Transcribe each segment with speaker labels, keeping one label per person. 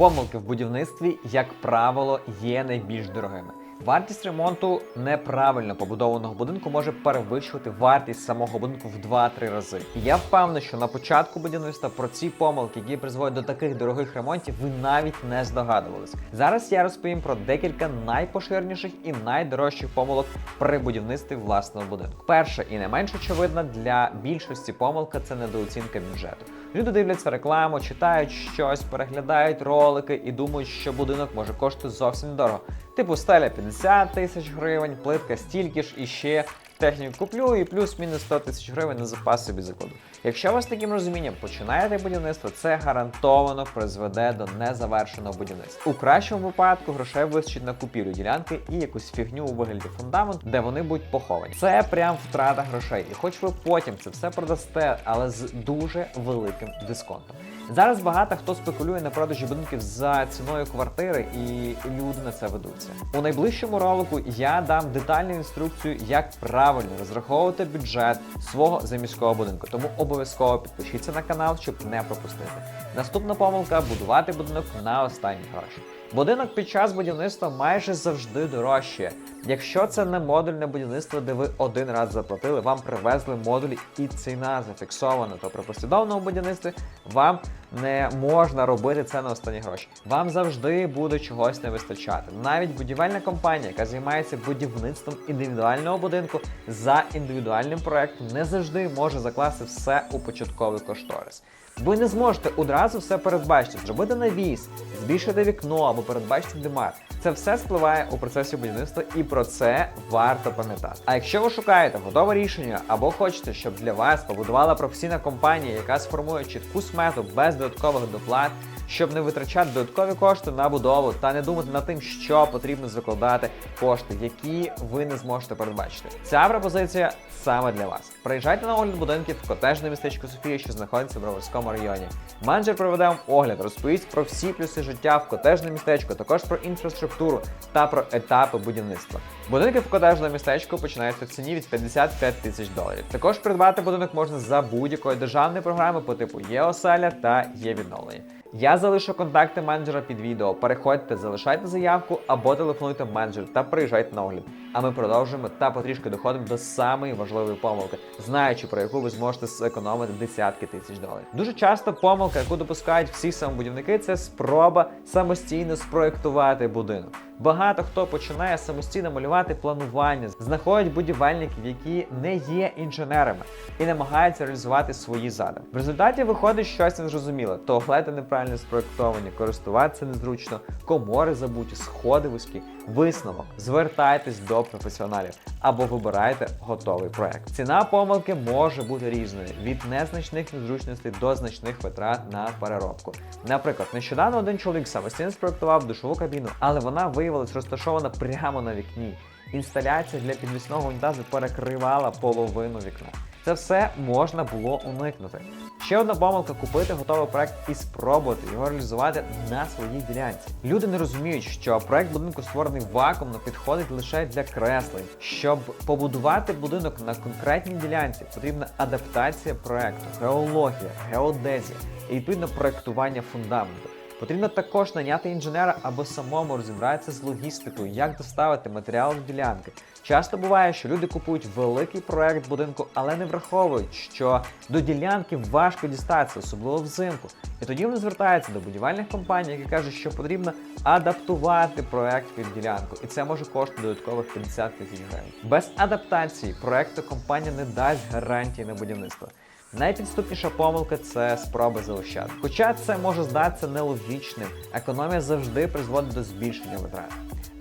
Speaker 1: Помилки в будівництві, як правило, є найбільш дорогими. Вартість ремонту неправильно побудованого будинку може перевищувати вартість самого будинку в 2-3 рази. Я впевнений, що на початку будівництва про ці помилки, які призводять до таких дорогих ремонтів, ви навіть не здогадувались. Зараз я розповім про декілька найпоширеніших і найдорожчих помилок при будівництві власного будинку. Перша і не менш очевидна для більшості помилка це недооцінка бюджету. Люди дивляться рекламу, читають щось, переглядають ролики і думають, що будинок може коштувати зовсім недорого. Типу стеля 50 тисяч гривень, плитка стільки ж і ще техніку куплю і плюс-мінус 100 тисяч гривень на запас собі закладу. Якщо ви з таким розумінням починаєте будівництво, це гарантовано призведе до незавершеного будівництва. У кращому випадку грошей вистачить на купівлю ділянки і якусь фігню у вигляді фундаменту, де вони будуть поховані. Це прям втрата грошей. І хоч ви потім це все продасте, але з дуже великим дисконтом. Зараз багато хто спекулює на продажі будинків за ціною квартири, і люди на це ведуться. У найближчому ролику я дам детальну інструкцію, як правильно розраховувати бюджет свого заміського будинку. Тому обов'язково підпишіться на канал, щоб не пропустити. Наступна помилка будувати будинок на останні гроші. Будинок під час будівництва майже завжди дорожчає. Якщо це не модульне будівництво, де ви один раз заплатили, вам привезли модулі і ціна зафіксована, то при послідовному будівництві вам не можна робити це на останні гроші. Вам завжди буде чогось не вистачати. Навіть будівельна компанія, яка займається будівництвом індивідуального будинку за індивідуальним проектом, не завжди може закласти все у початковий кошторис. Ви не зможете одразу все передбачити, зробити навіс, збільшити вікно або передбачити димар. Це все спливає у процесі будівництва, і про це варто пам'ятати. А якщо ви шукаєте готове рішення або хочете, щоб для вас побудувала професійна компанія, яка сформує чітку смету без додаткових доплат, щоб не витрачати додаткові кошти на будову та не думати над тим, що потрібно закладати кошти, які ви не зможете передбачити. Ця пропозиція саме для вас. Приїжджайте на огляд будинків в котежне містечко Софія, що знаходиться в Броварському районі. Менеджер проведе вам огляд, розповість про всі плюси життя в котежне містечко, також про інфраструктуру та про етапи будівництва. Будинки в котежне містечко починаються в ціні від 55 тисяч доларів. Також придбати будинок можна за будь-якої державної програми по типу є оселя та є відновлення. Я залишу контакти менеджера під відео. Переходьте, залишайте заявку або телефонуйте менеджеру та приїжджайте на огляд. А ми продовжуємо та потрішки доходимо до самої важливої помилки, знаючи про яку ви зможете зекономити десятки тисяч доларів. Дуже часто помилка, яку допускають всі самобудівники, це спроба самостійно спроектувати будинок. Багато хто починає самостійно малювати планування, знаходять будівельників, які не є інженерами, і намагаються реалізувати свої задуми. В результаті виходить щось незрозуміле. Туалети неправильно спроектовані, користуватися незручно, комори забуті, сходи вузькі. Висновок. Звертайтесь до професіоналів або вибирайте готовий проект. Ціна помилки може бути різною від незначних незручностей до значних витрат на переробку. Наприклад, нещодавно один чоловік самостійно спроектував душову кабіну, але вона виявилась розташована прямо на вікні. Інсталяція для підвісного унітазу перекривала половину вікна. Це все можна було уникнути. Ще одна помилка купити готовий проект і спробувати його реалізувати на своїй ділянці. Люди не розуміють, що проект будинку створений вакуумно підходить лише для креслень. Щоб побудувати будинок на конкретній ділянці, потрібна адаптація проекту, геологія, геодезія і відповідно проектування фундаменту. Потрібно також наняти інженера або самому розібратися з логістикою, як доставити матеріал до ділянки. Часто буває, що люди купують великий проект будинку, але не враховують, що до ділянки важко дістатися, особливо взимку. І тоді вони звертаються до будівельних компаній, які кажуть, що потрібно адаптувати проект під ділянку, і це може коштувати додаткових 50 тисяч гривень. Без адаптації проекту компанія не дасть гарантії на будівництво. Найпідступніша помилка це спроби заощадити. Хоча це може здатися нелогічним, економія завжди призводить до збільшення витрат.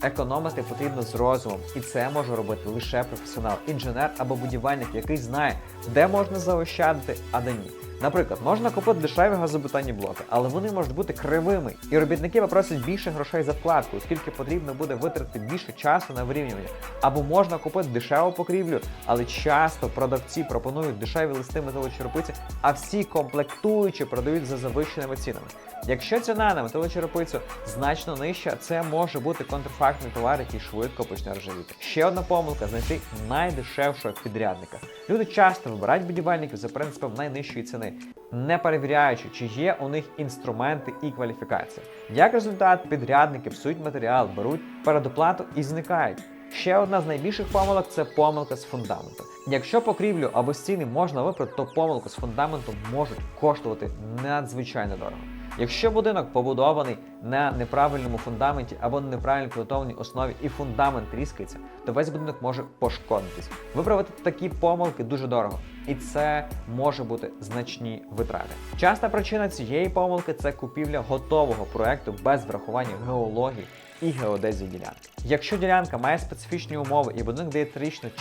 Speaker 1: Економити потрібно з розумом, і це може робити лише професіонал, інженер або будівельник, який знає, де можна заощадити, а де ні. Наприклад, можна купити дешеві газобетонні блоки, але вони можуть бути кривими, і робітники попросять більше грошей за вкладку, оскільки потрібно буде витратити більше часу на вирівнювання. Або можна купити дешеву покрівлю, але часто продавці пропонують дешеві листи металочерепиці, а всі комплектуючі продають за завищеними цінами. Якщо ціна на металочерепицю значно нижча, це може бути контрфактний товар, який швидко почне ржавіти. Ще одна помилка знайти найдешевшого підрядника. Люди часто вибирають будівельників за принципом найнижчої ціни, не перевіряючи, чи є у них інструменти і кваліфікація. Як результат, підрядники псують матеріал, беруть передоплату і зникають. Ще одна з найбільших помилок це помилка з фундаменту. Якщо покрівлю або стіни можна випрати, то помилку з фундаментом можуть коштувати надзвичайно дорого. Якщо будинок побудований на неправильному фундаменті або на неправильно підготовленій основі і фундамент тріскається, то весь будинок може пошкодитись. Виправити такі помилки дуже дорого, і це може бути значні витрати. Часта причина цієї помилки це купівля готового проекту без врахування геології і геодезії ділянки. Якщо ділянка має специфічні умови і будинок дає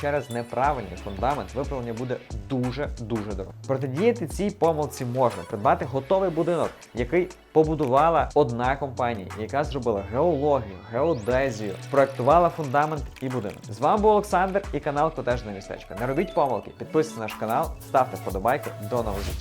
Speaker 1: через неправильний фундамент, виправлення буде дуже дуже дорого. Протидіяти цій помилці можна придбати готовий будинок, який побудувала одна компанія, яка зробила геологію, геодезію, спроектувала фундамент і будинок. З вами був Олександр і канал Котежне містечко. Не робіть помилки, підписуйтесь на наш канал, ставте вподобайки. До нових зустрічей.